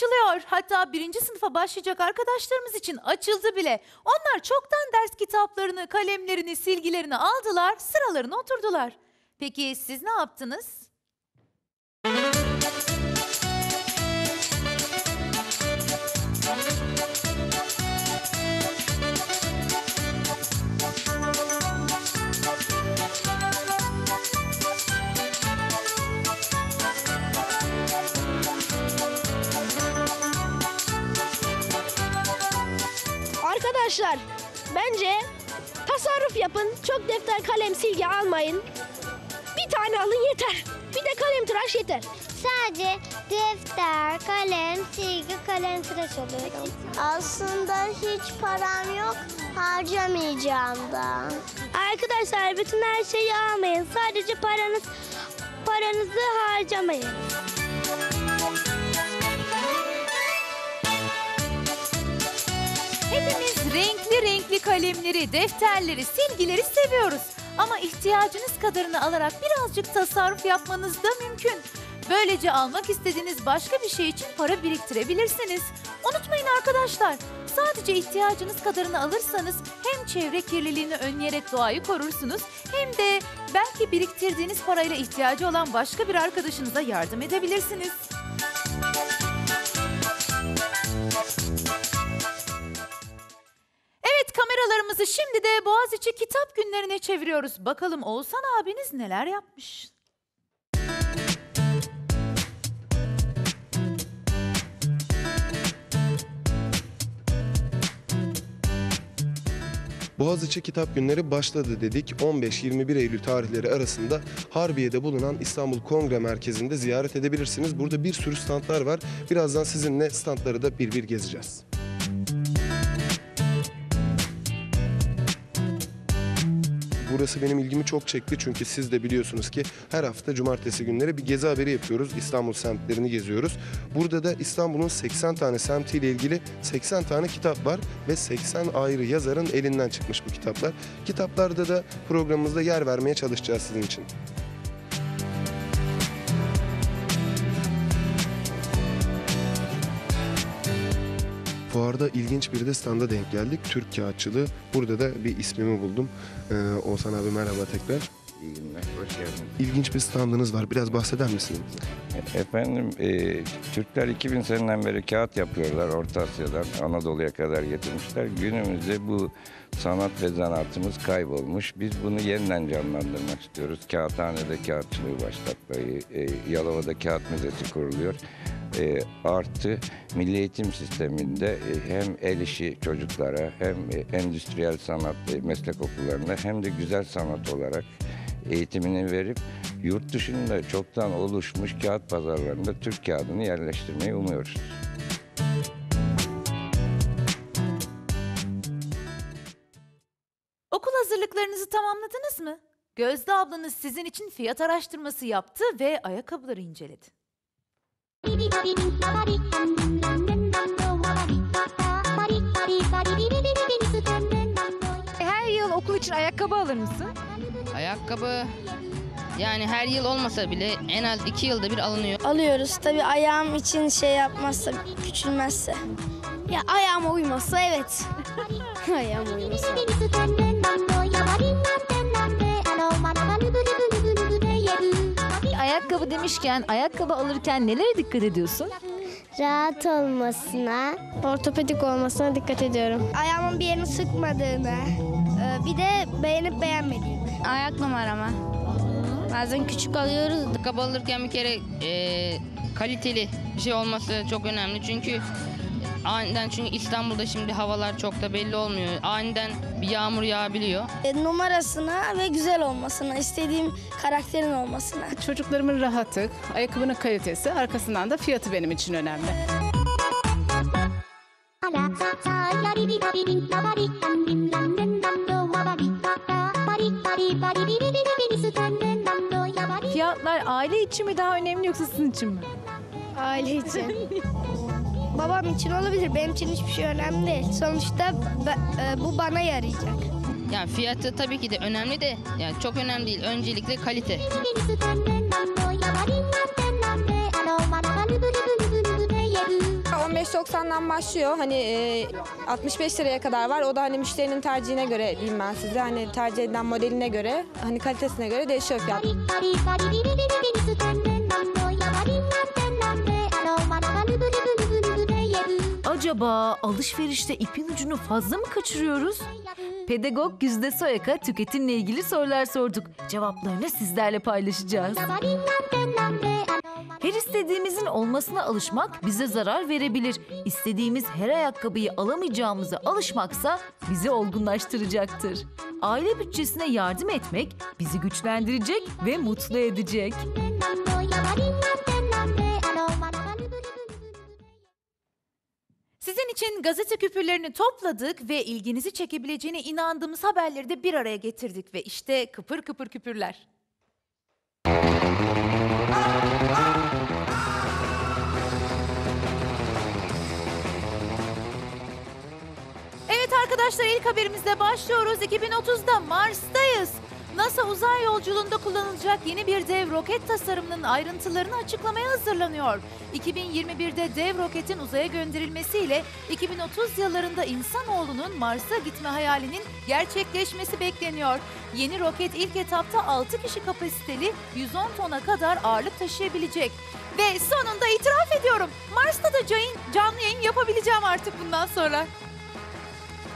açılıyor. Hatta birinci sınıfa başlayacak arkadaşlarımız için açıldı bile. Onlar çoktan ders kitaplarını, kalemlerini, silgilerini aldılar, sıralarına oturdular. Peki siz ne yaptınız? Arkadaşlar bence tasarruf yapın. Çok defter, kalem, silgi almayın. Bir tane alın yeter. Bir de kalem tıraş yeter. Sadece defter, kalem, silgi, kalem tıraş alıyorum. Aslında hiç param yok, harcamayacağım da. Arkadaşlar bütün her şeyi almayın. Sadece paranız paranızı harcamayın. Renkli renkli kalemleri, defterleri, silgileri seviyoruz. Ama ihtiyacınız kadarını alarak birazcık tasarruf yapmanız da mümkün. Böylece almak istediğiniz başka bir şey için para biriktirebilirsiniz. Unutmayın arkadaşlar, sadece ihtiyacınız kadarını alırsanız hem çevre kirliliğini önleyerek doğayı korursunuz hem de belki biriktirdiğiniz parayla ihtiyacı olan başka bir arkadaşınıza yardım edebilirsiniz. Kameralarımızı şimdi de Boğaziçi Kitap Günlerine çeviriyoruz. Bakalım Oğuzhan abiniz neler yapmış? Boğaziçi Kitap Günleri başladı dedik. 15-21 Eylül tarihleri arasında Harbiye'de bulunan İstanbul Kongre Merkezi'nde ziyaret edebilirsiniz. Burada bir sürü standlar var. Birazdan sizinle standları da bir bir gezeceğiz. Burası benim ilgimi çok çekti çünkü siz de biliyorsunuz ki her hafta cumartesi günleri bir gezi haberi yapıyoruz. İstanbul semtlerini geziyoruz. Burada da İstanbul'un 80 tane semtiyle ilgili 80 tane kitap var ve 80 ayrı yazarın elinden çıkmış bu kitaplar. Kitaplarda da programımızda yer vermeye çalışacağız sizin için. Fuarda ilginç bir de standa denk geldik. Türk kağıtçılığı. Burada da bir ismimi buldum. Ee, Oğuzhan abi merhaba tekrar. İyi günler, hoş geldiniz. İlginç bir standınız var. Biraz bahseder misiniz? Efendim, e, Türkler 2000 seneden beri kağıt yapıyorlar Orta Asya'dan Anadolu'ya kadar getirmişler. Günümüzde bu sanat ve zanaatımız kaybolmuş. Biz bunu yeniden canlandırmak istiyoruz. Kağıthanede kağıtçılığı başlatmayı, e, Yalova'da kağıt müzesi kuruluyor. E, artı milli eğitim sisteminde e, hem el işi çocuklara hem e, endüstriyel sanat e, meslek okullarında hem de güzel sanat olarak eğitimini verip yurt dışında çoktan oluşmuş kağıt pazarlarında Türk kağıdını yerleştirmeyi umuyoruz. Okul hazırlıklarınızı tamamladınız mı? Gözde ablanız sizin için fiyat araştırması yaptı ve ayakkabıları inceledi. Her yıl okul için ayakkabı alır mısın? Ayakkabı yani her yıl olmasa bile en az iki yılda bir alınıyor. Alıyoruz tabii ayağım için şey yapmazsa, küçülmezse. Ya ayağıma uymazsa evet. ayağıma uymazsa. demişken ayakkabı alırken nelere dikkat ediyorsun? Rahat olmasına, ortopedik olmasına dikkat ediyorum. Ayağımın bir yerini sıkmadığını, e, bir de beğenip beğenmediğimi. Ayak numarama. Bazen küçük alıyoruz. Ayakkabı alırken bir kere eee, kaliteli bir şey olması çok önemli. Çünkü aniden çünkü İstanbul'da şimdi havalar çok da belli olmuyor. Aniden bir yağmur yağabiliyor. E, numarasına ve güzel olmasına, istediğim karakterin olmasına. Çocuklarımın rahatı, ayakkabının kalitesi, arkasından da fiyatı benim için önemli. Fiyatlar aile için mi daha önemli yoksa sizin için mi? Aile için. Babam için olabilir, benim için hiçbir şey önemli değil. Sonuçta e, bu bana yarayacak. Yani fiyatı tabii ki de önemli de yani çok önemli değil. Öncelikle kalite. 25.90'dan başlıyor. Hani e, 65 liraya kadar var. O da hani müşterinin tercihine göre diyeyim ben size. Hani tercih edilen modeline göre, hani kalitesine göre değişiyor fiyat. Acaba alışverişte ipin ucunu fazla mı kaçırıyoruz? Pedagog Güzde Soyak'a tüketimle ilgili sorular sorduk. Cevaplarını sizlerle paylaşacağız. Her istediğimizin olmasına alışmak bize zarar verebilir. İstediğimiz her ayakkabıyı alamayacağımıza alışmaksa bizi olgunlaştıracaktır. Aile bütçesine yardım etmek bizi güçlendirecek ve mutlu edecek. Sizin için gazete küpürlerini topladık ve ilginizi çekebileceğine inandığımız haberleri de bir araya getirdik ve işte kıpır kıpır küpürler. Evet arkadaşlar ilk haberimizle başlıyoruz. 2030'da Mars'tayız. NASA uzay yolculuğunda kullanılacak yeni bir dev roket tasarımının ayrıntılarını açıklamaya hazırlanıyor. 2021'de dev roketin uzaya gönderilmesiyle 2030 yıllarında insanoğlunun Mars'a gitme hayalinin gerçekleşmesi bekleniyor. Yeni roket ilk etapta 6 kişi kapasiteli 110 tona kadar ağırlık taşıyabilecek. Ve sonunda itiraf ediyorum. Mars'ta da canlı yayın yapabileceğim artık bundan sonra.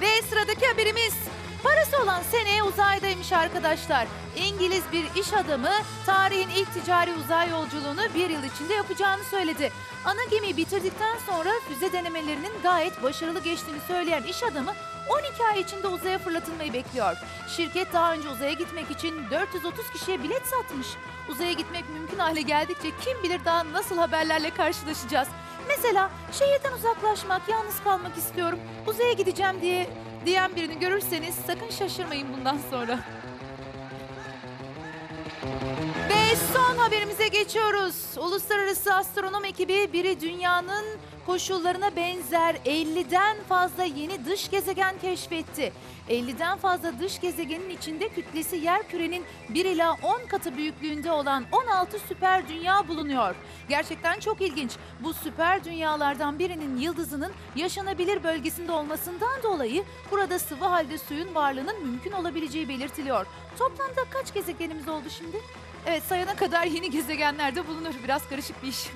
Ve sıradaki haberimiz parası olan seneye uzaydaymış arkadaşlar. İngiliz bir iş adamı tarihin ilk ticari uzay yolculuğunu bir yıl içinde yapacağını söyledi. Ana gemiyi bitirdikten sonra füze denemelerinin gayet başarılı geçtiğini söyleyen iş adamı 12 ay içinde uzaya fırlatılmayı bekliyor. Şirket daha önce uzaya gitmek için 430 kişiye bilet satmış. Uzaya gitmek mümkün hale geldikçe kim bilir daha nasıl haberlerle karşılaşacağız. Mesela şehirden uzaklaşmak, yalnız kalmak istiyorum, uzaya gideceğim diye diyen birini görürseniz sakın şaşırmayın bundan sonra. Ve son haberimize geçiyoruz. Uluslararası Astronom ekibi biri dünyanın koşullarına benzer 50'den fazla yeni dış gezegen keşfetti. 50'den fazla dış gezegenin içinde kütlesi yer kürenin 1 ila 10 katı büyüklüğünde olan 16 süper dünya bulunuyor. Gerçekten çok ilginç. Bu süper dünyalardan birinin yıldızının yaşanabilir bölgesinde olmasından dolayı burada sıvı halde suyun varlığının mümkün olabileceği belirtiliyor. Toplamda kaç gezegenimiz oldu şimdi? Evet sayana kadar yeni gezegenler de bulunur. Biraz karışık bir iş.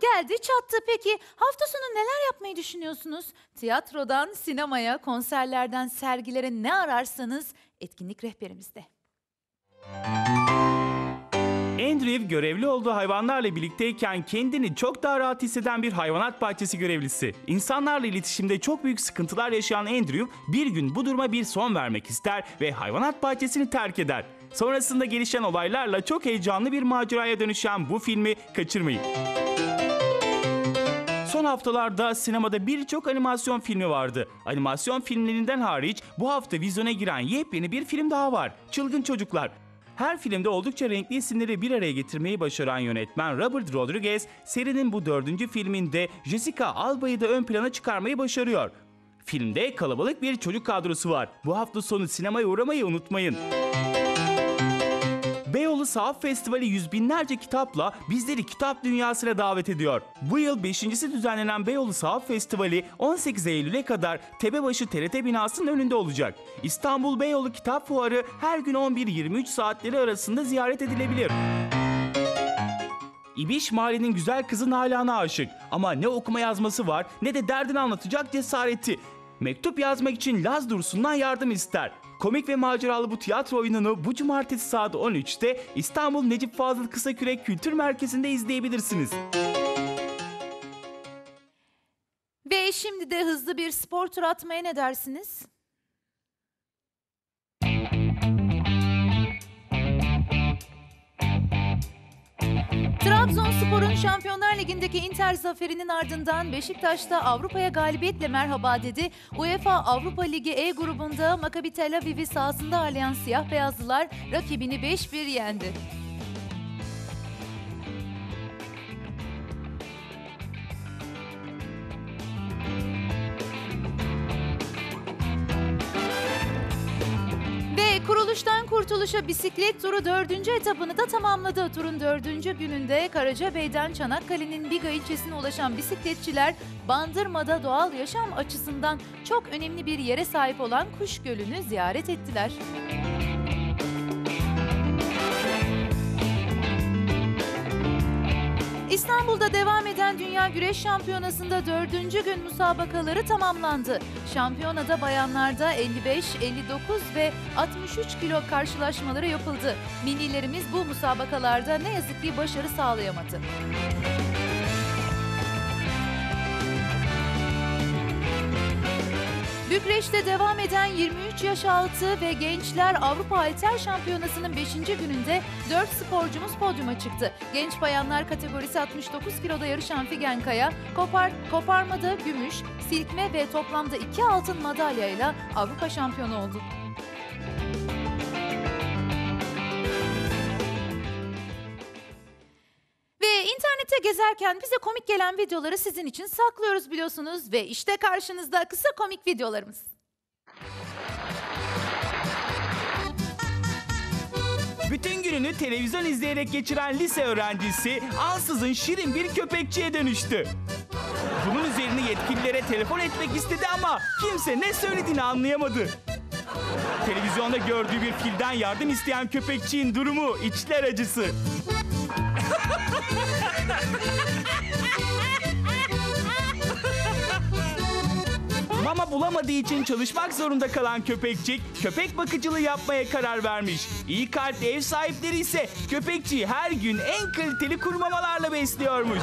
Geldi çattı. Peki hafta sonu neler yapmayı düşünüyorsunuz? Tiyatrodan sinemaya, konserlerden sergilere ne ararsanız etkinlik rehberimizde. Andrew görevli olduğu hayvanlarla birlikteyken kendini çok daha rahat hisseden bir hayvanat bahçesi görevlisi. İnsanlarla iletişimde çok büyük sıkıntılar yaşayan Andrew bir gün bu duruma bir son vermek ister ve hayvanat bahçesini terk eder. Sonrasında gelişen olaylarla çok heyecanlı bir maceraya dönüşen bu filmi kaçırmayın. Son haftalarda sinemada birçok animasyon filmi vardı. Animasyon filmlerinden hariç bu hafta vizyona giren yepyeni bir film daha var. Çılgın Çocuklar. Her filmde oldukça renkli isimleri bir araya getirmeyi başaran yönetmen Robert Rodriguez, serinin bu dördüncü filminde Jessica Alba'yı da ön plana çıkarmayı başarıyor. Filmde kalabalık bir çocuk kadrosu var. Bu hafta sonu sinemaya uğramayı unutmayın. Beyoğlu Sahaf Festivali yüz binlerce kitapla bizleri kitap dünyasına davet ediyor. Bu yıl 5.si düzenlenen Beyoğlu Sahaf Festivali 18 Eylül'e kadar Tepebaşı TRT binasının önünde olacak. İstanbul Beyoğlu Kitap Fuarı her gün 11-23 saatleri arasında ziyaret edilebilir. İbiş Mahallenin güzel kızı Nalan'a aşık ama ne okuma yazması var ne de derdini anlatacak cesareti. Mektup yazmak için Laz Dursun'dan yardım ister. Komik ve maceralı bu tiyatro oyununu bu cumartesi saat 13'te İstanbul Necip Fazıl Kısakürek Kültür Merkezi'nde izleyebilirsiniz. Ve şimdi de hızlı bir spor turu atmaya ne dersiniz? Trabzonspor'un Şampiyonlar Ligi'ndeki Inter zaferinin ardından Beşiktaş'ta Avrupa'ya galibiyetle merhaba dedi. UEFA Avrupa Ligi E grubunda Maccabi Tel Aviv'i sahasında ağırlayan siyah beyazlılar rakibini 5-1 yendi. Kurtuluşa bisiklet turu dördüncü etabını da tamamladı. Turun dördüncü gününde Karacabey'den Çanakkale'nin Biga ilçesine ulaşan bisikletçiler Bandırma'da doğal yaşam açısından çok önemli bir yere sahip olan Kuş Gölü'nü ziyaret ettiler. İstanbul'da devam eden Dünya Güreş Şampiyonası'nda dördüncü gün müsabakaları tamamlandı. Şampiyonada bayanlarda 55, 59 ve 63 kilo karşılaşmaları yapıldı. Millilerimiz bu müsabakalarda ne yazık ki başarı sağlayamadı. Bükreş'te devam eden 23 yaş altı ve gençler Avrupa Halter Şampiyonası'nın 5. gününde 4 sporcumuz podyuma çıktı. Genç bayanlar kategorisi 69 kiloda yarışan Figen Kaya, kopar, koparmada gümüş, silkme ve toplamda 2 altın madalyayla Avrupa şampiyonu oldu. İnternette gezerken bize komik gelen videoları sizin için saklıyoruz biliyorsunuz ve işte karşınızda kısa komik videolarımız. Bütün gününü televizyon izleyerek geçiren lise öğrencisi ansızın şirin bir köpekçiye dönüştü. Bunun üzerine yetkililere telefon etmek istedi ama kimse ne söylediğini anlayamadı. Televizyonda gördüğü bir filden yardım isteyen köpekçiğin durumu içler acısı. Mama bulamadığı için çalışmak zorunda kalan köpekçik köpek bakıcılığı yapmaya karar vermiş. İyi kalpli ev sahipleri ise köpekçiyi her gün en kaliteli kurmamalarla besliyormuş.